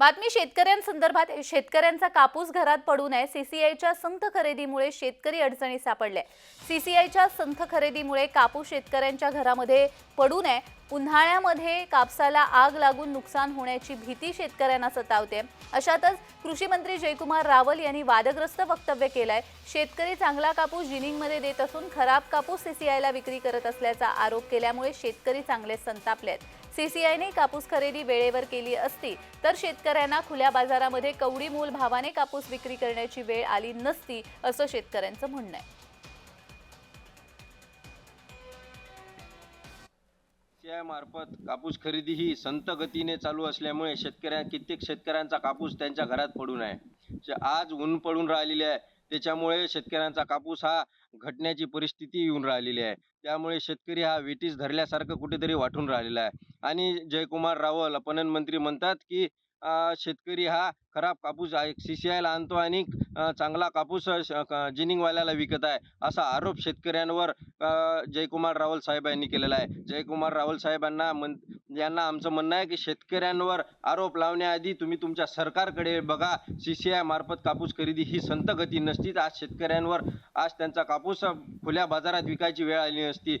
बातमी शेतकऱ्यांसंदर्भात शेतकऱ्यांचा कापूस घरात पडू नये. सीसीआयच्या संथ खरेदीमुळे शेतकरी अडचणीत सापडले. सीसीआयच्या संथ खरेदीमुळे कापूस शेतकऱ्यांच्या घरामध्ये पडू नये. उन्हाळ्यामध्ये कापसाला आग लागून नुकसान होण्याची भीती शेतकऱ्यांना सतावते. अशातच कृषी मंत्री जयकुमार रावल यांनी वादग्रस्त वक्तव्य केलंय. शेतकरी चांगला कापूस जिनिंगमध्ये देत असून खराब कापूस सीसीआयला विक्री करत असल्याचा आरोप केल्यामुळे शेतकरी चांगले संतापलेत. सीसीआयने कापूस खरेदी वेळेवर केली असती तर शेतकऱ्यांना खुल्या बाजारामध्ये कवडी मोल भावाने कापूस विक्री करण्याची वेळ आली नसती असं शेतकऱ्यांचं म्हणणं आहे. सीआय मार्फत कापूस खरेदी ही संत गतीने चालू असल्यामुळे शेतकऱ्या कित्येक शेतकऱ्यांचा कापूस त्यांच्या घरात पडून आहे आज ऊन पडून राहिलेले आहे त्याच्यामुळे शेतकऱ्यांचा कापूस हा घटण्याची परिस्थिती येऊन राहिलेली आहे. त्यामुळे शेतकरी हा वेटीस धरल्यासारखं कुठेतरी वाटून राहिलेला आहे. आणि जयकुमार रावल पणन मंत्री म्हणतात की शेतकरी हा खराब कापूस सी सी आयला आणतो आणि चांगला कापूस जिनिंगवाल्याला विकत आहे. असा आरोप शेतकऱ्यांवर जयकुमार रावल साहेब यांनी केलेला आहे. जयकुमार रावल साहेबांना मन यांना आमचं म्हणणं आहे की शेतकऱ्यांवर आरोप लावण्याआधी तुम्ही तुमच्या सरकारकडे बघा. सी सी आय मार्फत कापूस खरेदी ही संत गती नसतीच. आज शेतकऱ्यांवर आज त्यांचा कापूस खुल्या बाजारात विकायची वेळ आली नसती.